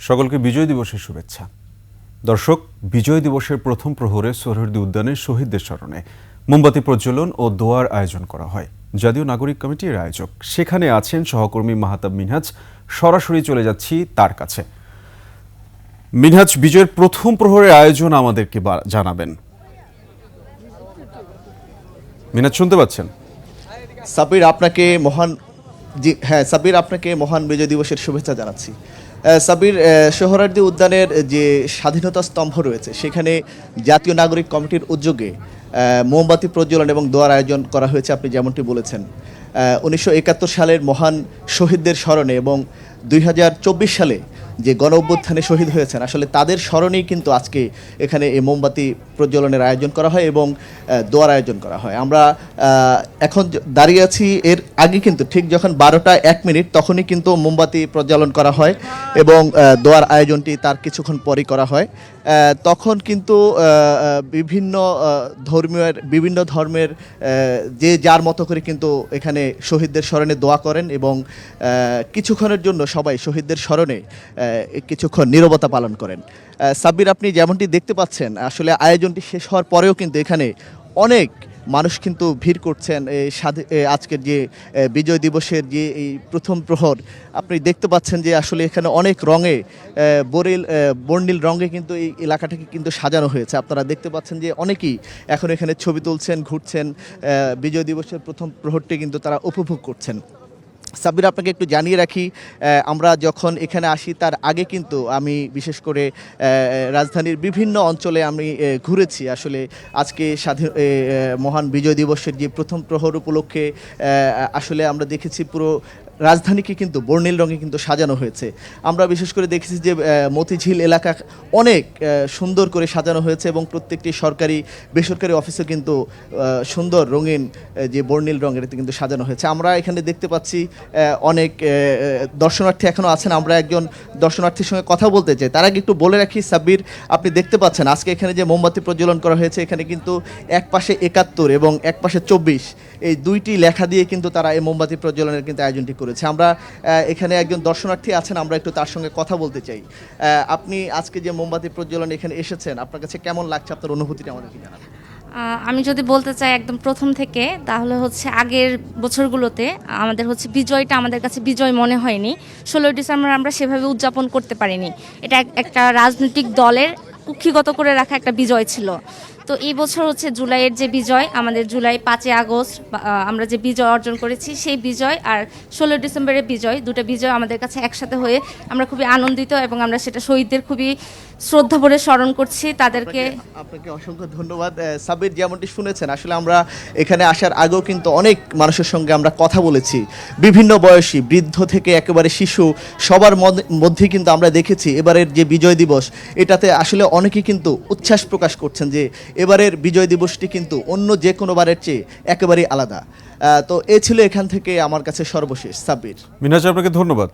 সকলকে বিজয় দিবসের শুভেচ্ছা। দর্শক, বিজয় দিবসের প্রথম প্রহরে সোহরদি উদ্যানে শহীদদের স্মরণে মোমবাতি প্রজ্বলন ও দোয়ার আয়োজন করা হয়। জাতীয় নাগরিক কমিটির আয়োজক। সেখানে আছেন সহকর্মী মাহাতাব মিনহাজ। সরাসরি চলে যাচ্ছি তার কাছে। মিনহাজ, বিজয়ের প্রথম প্রহরের আয়োজন আমাদেরকে জানাবেন। মিনহাজ, শুনতে পাচ্ছেন? সাবির আপনাকে মহান জি হ্যাঁ সাবির আপনাকে মহান বিজয় দিবসের শুভেচ্ছা জানাচ্ছি। সাবির সোহরার্দি উদ্যানের যে স্বাধীনতা স্তম্ভ রয়েছে, সেখানে জাতীয় নাগরিক কমিটির উদ্যোগে মোমবাতি প্রজ্বলন এবং দোয়ার আয়োজন করা হয়েছে, আপনি যেমনটি বলেছেন। উনিশশো একাত্তর সালের মহান শহীদদের স্মরণে এবং দুই হাজার চব্বিশ সালে যে গণ অভ্যুত্থানে শহীদ হয়েছেন আসলে তাদের স্মরণেই কিন্তু আজকে এখানে এই মোমবাতি প্রজ্বলনের আয়োজন করা হয় এবং দোয়ার আয়োজন করা হয়। আমরা এখন দাঁড়িয়ে আছি এর আগে কিন্তু ঠিক যখন বারোটা এক মিনিট তখনই কিন্তু মোমবাতি প্রজ্বলন করা হয় এবং দোয়ার আয়োজনটি তার কিছুক্ষণ পরই করা হয়। তখন কিন্তু বিভিন্ন ধর্মীয়, বিভিন্ন ধর্মের যে যার মতো করে কিন্তু এখানে শহীদদের স্মরণে দোয়া করেন এবং কিছুক্ষণের জন্য সবাই শহীদদের স্মরণে কিছুক্ষণ নিরবতা পালন করেন। সাব্বির, আপনি যেমনটি দেখতে পাচ্ছেন, আসলে আয়োজনটি শেষ হওয়ার পরেও কিন্তু এখানে অনেক মানুষ কিন্তু ভিড় করছেন আজকের যে বিজয় দিবসের যে, এই প্রথম প্রহর। আপনি দেখতে পাচ্ছেন যে, আসলে এখানে অনেক রঙে বরেল বর্ণিল রঙে কিন্তু এই এলাকাটাকে কিন্তু সাজানো হয়েছে। আপনারা দেখতে পাচ্ছেন যে, অনেকেই এখন এখানে ছবি তুলছেন, ঘুরছেন বিজয় দিবসের প্রথম প্রহরটি কিন্তু তারা উপভোগ করছেন। সাব্বির, আপনাকে একটু জানিয়ে রাখি আমরা যখন এখানে আসি, তার আগে কিন্তু আমি বিশেষ করে রাজধানীর বিভিন্ন অঞ্চলে আমি ঘুরেছি। আসলে আজকে স্বাধীন মহান বিজয় দিবসের যে প্রথম প্রহর উপলক্ষে আসলে আমরা দেখেছি পুরো রাজধানীকে কিন্তু, বর্ণিল রঙে কিন্তু সাজানো হয়েছে। আমরা বিশেষ করে দেখেছি যে মতিঝিল এলাকা অনেক সুন্দর করে সাজানো হয়েছে এবং প্রত্যেকটি সরকারি, বেসরকারি অফিসে কিন্তু সুন্দর রঙিন যে বর্ণিল রঙের কিন্তু সাজানো হয়েছে। আমরা এখানে দেখতে পাচ্ছি অনেক দর্শনার্থী এখনও আছেন। আমরা একজন দর্শনার্থীর সঙ্গে কথা বলতে চাই। তার আগে একটু বলে রাখি, সাব্বির, আপনি দেখতে পাচ্ছেন, আজকে এখানে যে মোমবাতি প্রজ্বলন করা হয়েছে, এখানে কিন্তু এক পাশে একাত্তর এবং এক পাশে চব্বিশ, এই দুইটি লেখা দিয়ে কিন্তু তারা এই মোমবাতি প্রজ্বলনের কিন্তু আয়োজনটি করেছে। আমরা এখানে একজন দর্শনার্থী আছেন, আমরা একটু তার সঙ্গে কথা বলতে চাই। আপনি আজকে যে মোমবাতি প্রজ্বলন এখানে এসেছেন, আপনার কাছে কেমন লাগছে? আপনার অনুভূতিটা আমাদেরকে জানাবেন আমি যদি বলতে চাই একদম প্রথম থেকে, তাহলে হচ্ছে আগের বছরগুলোতে আমাদের হচ্ছে বিজয়টা আমাদের কাছে বিজয় মনে হয়নি। ষোলোই ডিসেম্বর আমরা সেভাবে উদযাপন করতে পারিনি। এটা একটা রাজনৈতিক দলের কুক্ষিগত করে রাখা একটা বিজয় ছিল। তো এই বছর হচ্ছে জুলাইয়ের যে বিজয়, আমাদের জুলাই পাঁচই আগস্ট আমরা যে বিজয় অর্জন করেছি, সেই বিজয় আর ষোলো ডিসেম্বরের বিজয়, দুটো বিজয় আমাদের কাছে একসাথে হয়ে আমরা খুবই আনন্দিত এবং আমরা সেটা শহীদদের খুবই শ্রদ্ধা ভরে স্মরণ করছি তাদেরকে। আপনাকে- অসংখ্য ধন্যবাদ। সাবির যেমনটি শুনেছেন, আসলে আমরা এখানে আসার আগেও কিন্তু অনেক মানুষের সঙ্গে আমরা কথা বলেছি। বিভিন্ন বয়সী, বৃদ্ধ থেকে একেবারে শিশু, সবার মধ্যেই কিন্তু আমরা দেখেছি, এবারের যে বিজয় দিবস, এটাতে আসলে অনেকেই কিন্তু উচ্ছ্বাস প্রকাশ করছেন যে এবারের বিজয় দিবসটি কিন্তু অন্য যে কোনো বারের চেয়ে একেবারেই আলাদা। তো এ ছিল এখান থেকে আমার কাছে সর্বশেষ, সাব্বির। মিনাজ, আপনাকে ধন্যবাদ।